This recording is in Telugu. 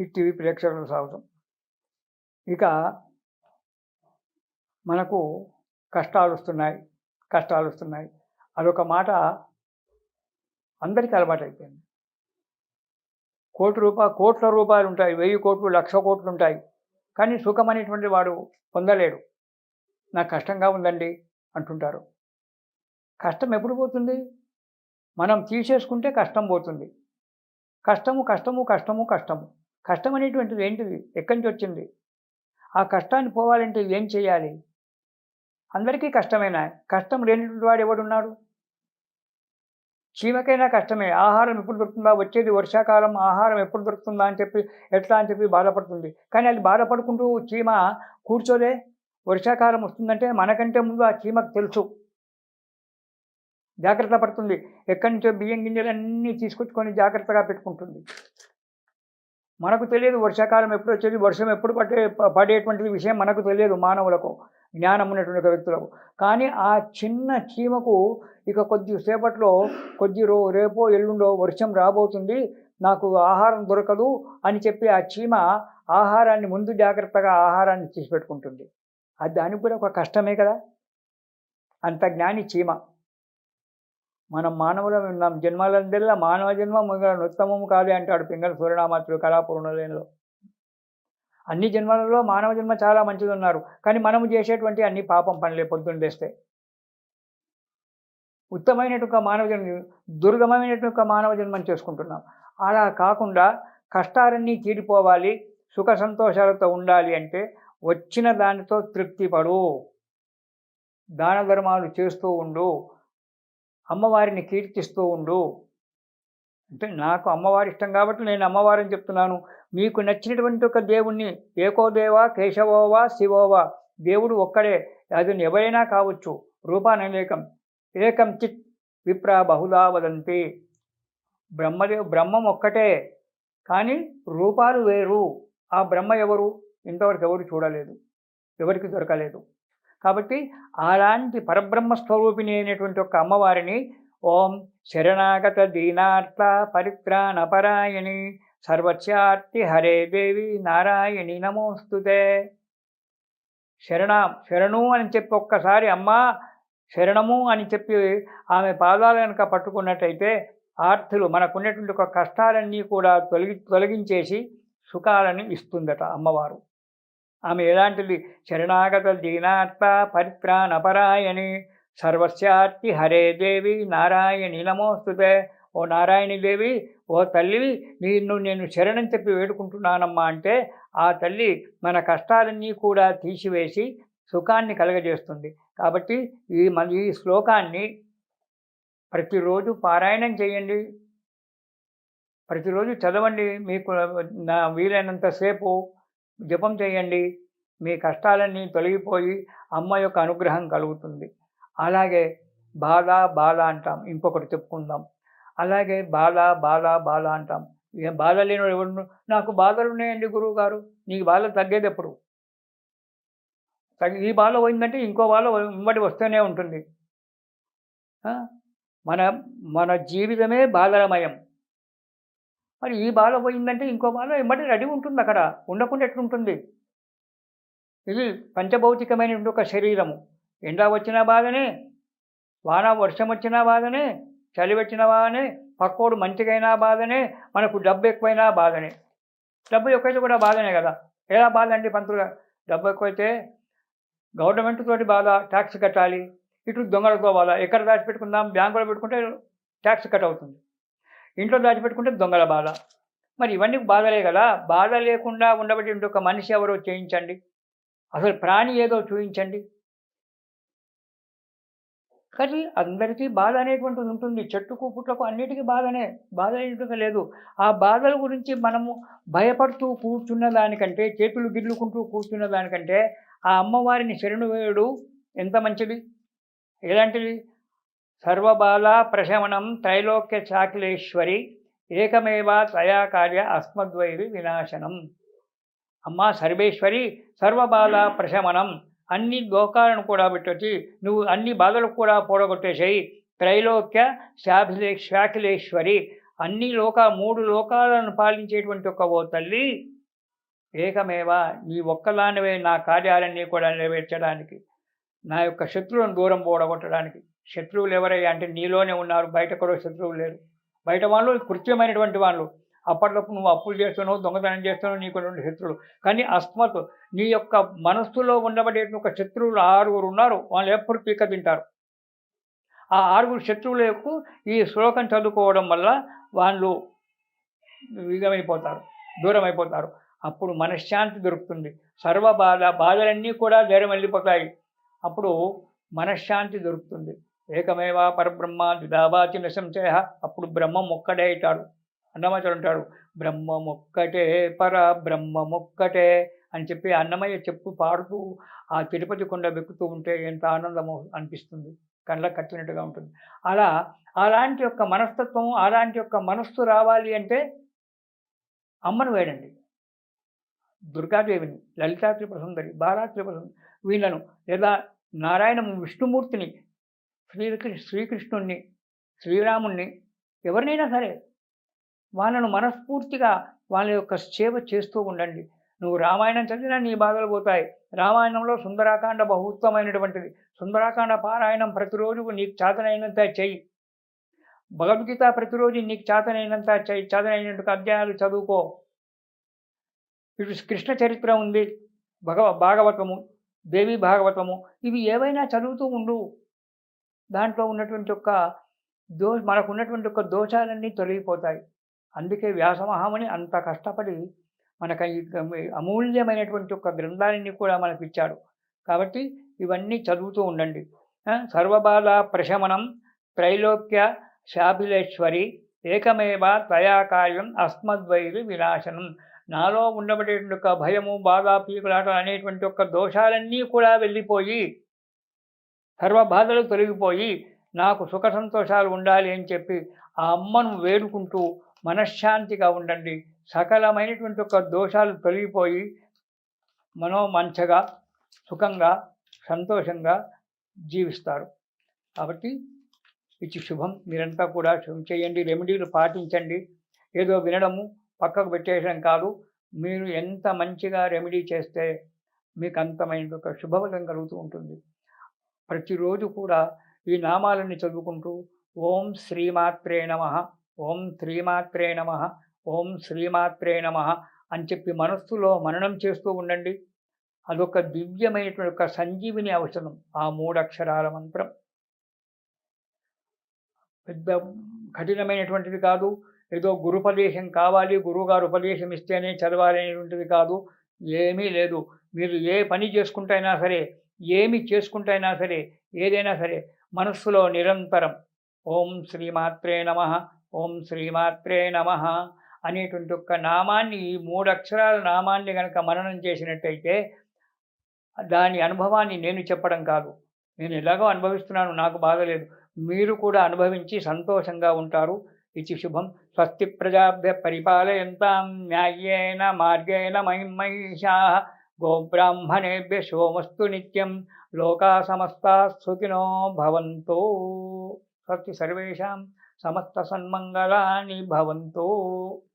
హిట్ టీవీ ప్రేక్షకులకు స్వాగతం ఇక మనకు కష్టాలు వస్తున్నాయి కష్టాలు వస్తున్నాయి. అదొక మాట అందరికీ అలవాటు అయిపోయింది. కోటి రూపాయ కోట్ల రూపాయలు ఉంటాయి వెయ్యి కోట్లు లక్ష కోట్లు ఉంటాయి. కానీ సుఖం అనేటువంటి వాడు పొందలేడు. నాకు కష్టంగా ఉందండి అంటుంటారు. కష్టం ఎప్పుడు పోతుంది? మనం తీసేసుకుంటే కష్టం పోతుంది. కష్టము కష్టము కష్టము కష్టము. కష్టం అనేటువంటిది ఏంటిది ఎక్కడి నుంచి వచ్చింది? ఆ కష్టాన్ని పోవాలంటే ఏం చేయాలి? అందరికీ కష్టమైన? కష్టం లేనటువంటి వాడు ఎవడున్నాడు? చీమకైనా కష్టమే. ఆహారం ఎప్పుడు దొరుకుతుందా? వచ్చేది వర్షాకాలం ఆహారం ఎప్పుడు దొరుకుతుందా అని చెప్పి ఎట్లా అని చెప్పి బాధపడుతుంది. కానీ అది బాధపడుకుంటూ చీమ కూర్చోలే. వర్షాకాలం వస్తుందంటే మనకంటే ముందు ఆ చీమకు తెలుసు. జాగ్రత్త పడుతుంది. ఎక్కడి నుంచో బియ్యం గింజలన్నీ తీసుకొచ్చుకొని జాగ్రత్తగా పెట్టుకుంటుంది. మనకు తెలియదు వర్షాకాలం ఎప్పుడు వచ్చేది వర్షం ఎప్పుడు పడే పడేటువంటి విషయం మనకు తెలియదు మానవులకు జ్ఞానం ఉన్నటువంటి వ్యక్తులకు. కానీ ఆ చిన్న చీమకు ఇక కొద్దిసేపట్లో కొద్ది రో రేపో ఎల్లుండో వర్షం రాబోతుంది నాకు ఆహారం దొరకదు అని చెప్పి ఆ చీమ ఆహారాన్ని ముందు జాగ్రత్తగా ఆహారాన్ని తీసిపెట్టుకుంటుంది. అది దానికి కూడా ఒక కష్టమే కదా. అంత జ్ఞాని చీమ. మనం మానవులం ఉన్నాం. జన్మలందరిలా మానవ జన్మ మొదల ఉత్తమము కాదే అంటాడు పింగళ సూర్యనామాత్రుడు కళాపూర్ణలేనిలో. అన్ని జన్మలలో మానవ జన్మ చాలా మంచిది ఉన్నారు కానీ మనము చేసేటువంటి అన్ని పాపం పనులే పొద్దున్న లేస్తే. ఉత్తమైనటువంటి మానవ జన్మ దుర్గమైనటువంటి మానవ జన్మని చేసుకుంటున్నాం. అలా కాకుండా కష్టాలన్నీ తీరిపోవాలి సుఖ సంతోషాలతో ఉండాలి అంటే వచ్చిన దానితో తృప్తి పడు దాన ధర్మాలు చేస్తూ ఉండు. అమ్మవారిని కీర్తిస్తూ ఉండు. అంటే నాకు అమ్మవారి ఇష్టం కాబట్టి నేను అమ్మవారిని చెప్తున్నాను. మీకు నచ్చినటువంటి ఒక దేవుణ్ణి ఏకోదేవా కేశవోవా శివోవా దేవుడు ఒక్కడే. అది ఎవరైనా కావచ్చు. రూపానలేకం ఏకం చిత్ విప్ర బహుదా వదంతి. బ్రహ్మదేవ్ బ్రహ్మం ఒక్కటే. కానీ రూపాలు వేరు. ఆ బ్రహ్మ ఎవరు? ఇంతవరకు ఎవరు చూడలేదు. ఎవరికి దొరకలేదు. కాబట్టి అలాంటి పరబ్రహ్మ స్వరూపిణి అయినటువంటి ఒక అమ్మవారిని ఓం శరణాగత దీనార్థ పరిత్రాణపరాయణి సర్వస్యార్తి హరే దేవి నారాయణి నమోస్తుతే. శరణ శరణు అని చెప్పి ఒక్కసారి అమ్మ శరణము అని చెప్పి ఆమె పాదాలు కనుక పట్టుకున్నట్టయితే ఆర్తులు మనకున్నటువంటి ఒక కష్టాలన్నీ కూడా తొలగి తొలగించేసి సుఖాలను ఇస్తుందట అమ్మవారు. ఆమె ఎలాంటిది? శరణాగత దీనాత్మ పరిత్రాణపరాయణి సర్వస్యార్తి హరే దేవి నారాయణి నమోస్తుతే. ఓ నారాయణి దేవి ఓ తల్లి నిన్ను నేను శరణం చెప్పి వేడుకుంటున్నానమ్మా అంటే ఆ తల్లి మన కష్టాలన్నీ కూడా తీసివేసి సుఖాన్ని కలగజేస్తుంది. కాబట్టి ఈ మన ఈ శ్లోకాన్ని ప్రతిరోజు పారాయణం చేయండి. ప్రతిరోజు చదవండి. మీకు నా వీలైనంతసేపు జపం చేయండి. మీ కష్టాలన్నీ తొలగిపోయి అమ్మ యొక్క అనుగ్రహం కలుగుతుంది. అలాగే బాధ బాధ అంటాం. ఇంకొకటి చెప్పుకుందాం. అలాగే బాధ బాధ బాధ అంటాం. ఏం బాధ లేని ఎవరు నాకు బాధలు ఉన్నాయండి గురువు గారు నీకు బాధ తగ్గేది ఎప్పుడు? తగ్గి ఈ బాధ పోయిందంటే ఇంకో బాధ వెంబడి వస్తూనే ఉంటుంది. మన మన జీవితమే బాధలమయం. మరి ఈ బాధ పోయిందంటే ఇంకో బాధ వెంబడి రెడీ ఉంటుంది అక్కడ ఉండకుండా ఎట్లుంటుంది? ఇది పంచభౌతికమైన ఒక శరీరము. ఎండ వచ్చిన బాధనే వాన వర్షం వచ్చిన బాధనే చలి వచ్చిన బాధనే పక్కోడు మంచిగైనా బాధనే మనకు డబ్బు ఎక్కువైనా బాధనే. డబ్బు ఎక్కువైతే కూడా బాధనే కదా. ఎలా బాధ అండి పంతులుగా? డబ్బు ఎక్కువైతే గవర్నమెంట్ తోటి బాధ ట్యాక్స్ కట్టాలి. ఇటు దొంగలతో బాధ ఎక్కడ దాచిపెట్టుకుందాం బ్యాంకులో పెట్టుకుంటే ట్యాక్స్ కట్ అవుతుంది. ఇంట్లో దాచిపెట్టుకుంటే దొంగల బాధ. మరి ఇవన్నీ బాధలే కదా? బాధ లేకుండా ఉండబట్టి ఒక మనిషి ఎవరో చేయించండి. అసలు ప్రాణి ఏదో చూపించండి కానీ అందరికీ బాధ అనేటువంటిది ఉంటుంది. చెట్టుకు పుట్లకు అన్నిటికీ బాధనే బాధ అనేటువంటి లేదు. ఆ బాధల గురించి మనము భయపడుతూ కూర్చున్న దానికంటే చేతులు గిల్లుకుంటూ కూర్చున్న దానికంటే ఆ అమ్మవారిని శరణు వేయుడు ఎంత మంచిది? ఎలాంటిది? సర్వబాల ప్రశమనం త్రైలోక్య చాకిలేశ్వరి ఏకమేవా త్రయా కార్య అస్మద్వైరి వినాశనం. అమ్మా సర్వేశ్వరి సర్వబాల ప్రశమనం. అన్ని దోకాలను కూడా పెట్టొచ్చి నువ్వు అన్ని బాధలు కూడా పోడగొట్టేసాయి త్రైలోక్య శాభిలే శాఖిలేశ్వరి అన్ని లోక మూడు లోకాలను పాలించేటువంటి ఒక ఓ తల్లి ఏకమేవా నీ ఒక్కలానివే నా కార్యాలన్నీ కూడా నెరవేర్చడానికి నా యొక్క శత్రువులను దూరం పోడగొట్టడానికి శత్రువులు ఎవరయ్యా అంటే నీలోనే ఉన్నారు బయట కూడా శత్రువులు లేరు. బయట వాళ్ళు కృత్యమైనటువంటి వాళ్ళు. అప్పట్లో నువ్వు అప్పులు చేస్తున్నావు దొంగతనం చేస్తున్నావు నీకు ఉన్నటువంటి శత్రువులు. కానీ అస్మత్ నీ యొక్క మనస్సులో ఉండబడే ఒక శత్రువులు ఆరుగురు ఉన్నారు. వాళ్ళు ఎప్పుడు పీక తింటారు. ఆ ఆరుగురు శత్రువులకు ఈ శ్లోకం చదువుకోవడం వల్ల వాళ్ళు విధమైపోతారు దూరం అయిపోతారు అప్పుడు మనశ్శాంతి దొరుకుతుంది. సర్వ బాధ బాధలన్నీ కూడా ధైర్యం వెళ్ళిపోతాయి అప్పుడు మనశ్శాంతి దొరుకుతుంది. ఏకమేవా పరబ్రహ్మ ద్విధావాచి సంశయ అప్పుడు బ్రహ్మం ఒక్కడే అవుతాడు అన్నమయ్య అంటాడు బ్రహ్మం ఒక్కటే పర బ్రహ్మం ఒక్కటే అని చెప్పి అన్నమయ్య చెప్పు పాడుతూ ఆ తిరుపతి కొండ వెక్కుతూ ఉంటే ఎంత ఆనందమో అనిపిస్తుంది. కళ్ళకు కట్టినట్టుగా ఉంటుంది. అలా అలాంటి యొక్క మనస్తత్వం అలాంటి యొక్క మనస్సు రావాలి అంటే అమ్మను వేడండి. దుర్గాదేవిని లలితా త్రిపుర సుందరి బాలా త్రిపుర వీళ్ళను లేదా నారాయణ విష్ణుమూర్తిని శ్రీకృ శ్రీకృష్ణుణ్ణి శ్రీరాముణ్ణి ఎవరినైనా సరే వాళ్ళను మనస్ఫూర్తిగా వాళ్ళ యొక్క సేవ చేస్తూ ఉండండి. నువ్వు రామాయణం చదివినా నీ బాధలు పోతాయి. రామాయణంలో సుందరాకాండ బహుత్వమైనటువంటిది సుందరాకాండ పారాయణం ప్రతిరోజు నీకు చేతనైనంత చెయ్యి. భగవద్గీత ప్రతిరోజు నీకు చేతనైనంత చెయ్యి. చేతనైనంత అధ్యాయాలు చదువుకో. ఇటు కృష్ణ చరిత్ర ఉంది. భగవ భాగవతము దేవి భాగవతము ఇవి ఏవైనా చదువుతూ ఉండు. దాంట్లో ఉన్నటువంటి ఒక దో మనకు ఉన్నటువంటి ఒక దోషాలన్నీ తొలగిపోతాయి. అందుకే వ్యాసమహాముని అంత కష్టపడి మనకు అమూల్యమైనటువంటి ఒక గ్రంథాలన్నీ కూడా మనకు ఇచ్చాడు కాబట్టి ఇవన్నీ చదువుతూ ఉండండి. సర్వబాల ప్రశమనం త్రైలోక్య శాబిలేశ్వరి ఏకమేవ తయాకార్యం అస్మద్వైరు వినాశనం. నాలో ఉండబడేటువంటి ఒక భయము బాధ పీకులాట అనేటువంటి ఒక దోషాలన్నీ కూడా వెళ్ళిపోయి సర్వ బాధలు తొలగిపోయి నాకు సుఖ సంతోషాలు ఉండాలి అని చెప్పి ఆ అమ్మను వేడుకుంటూ మనశ్శాంతిగా ఉండండి. సకలమైనటువంటి ఒక దోషాలు తొలగిపోయి మనోమంచగా సుఖంగా సంతోషంగా జీవిస్తారు. కాబట్టి ఇది శుభం. మీరంతా కూడా శుభం చేయండి. రెమెడీలు పాటించండి. ఏదో వినడము పక్కకు పెట్టేయడం కాదు. మీరు ఎంత మంచిగా రెమెడీ చేస్తే మీకు అంతమైన ఒక శుభఫలం కలుగుతూ ఉంటుంది. ప్రతిరోజు కూడా ఈ నామాలని చదువుకుంటూ ఓం శ్రీమాత్రే నమ ఓం శ్రీమాత్రే నమ ఓం శ్రీమాత్రే నమ అని చెప్పి మనస్సులో మననం చేస్తూ ఉండండి. అదొక దివ్యమైనటువంటి ఒక సంజీవిని అవసరం ఆ మూడక్షరాల మంత్రం. పెద్ద కఠినమైనటువంటిది కాదు ఏదో గురుపదేశం కావాలి గురువుగారు ఉపదేశం ఇస్తేనే చదవాలి అనేటువంటిది కాదు ఏమీ లేదు. మీరు ఏ పని చేసుకుంటైనా సరే ఏమి చేసుకుంటైనా సరే ఏదైనా సరే మనస్సులో నిరంతరం ఓం శ్రీమాత్రే నమ ఓం శ్రీమాత్రే నమ అనేటువంటి ఒక్క నామాన్ని ఈ మూడు అక్షరాల నామాన్ని కనుక మననం చేసినట్టయితే దాని అనుభవాన్ని నేను చెప్పడం కాదు. నేను ఎలాగో అనుభవిస్తున్నాను నాకు బాగలేదు. మీరు కూడా అనుభవించి సంతోషంగా ఉంటారు. ఇది శుభం. స్వస్తి ప్రజాభ్య పరిపాలయంతాం. న్యాయేన మార్గేణ మహిమహిషా गोब्राह्मणेभ्य शिवमस्तु नित्यं लोका समस्ता सुखिनो भवन्तु। सत्य सर्वेषां समस्तसन्मङ्गलानि भवन्तु।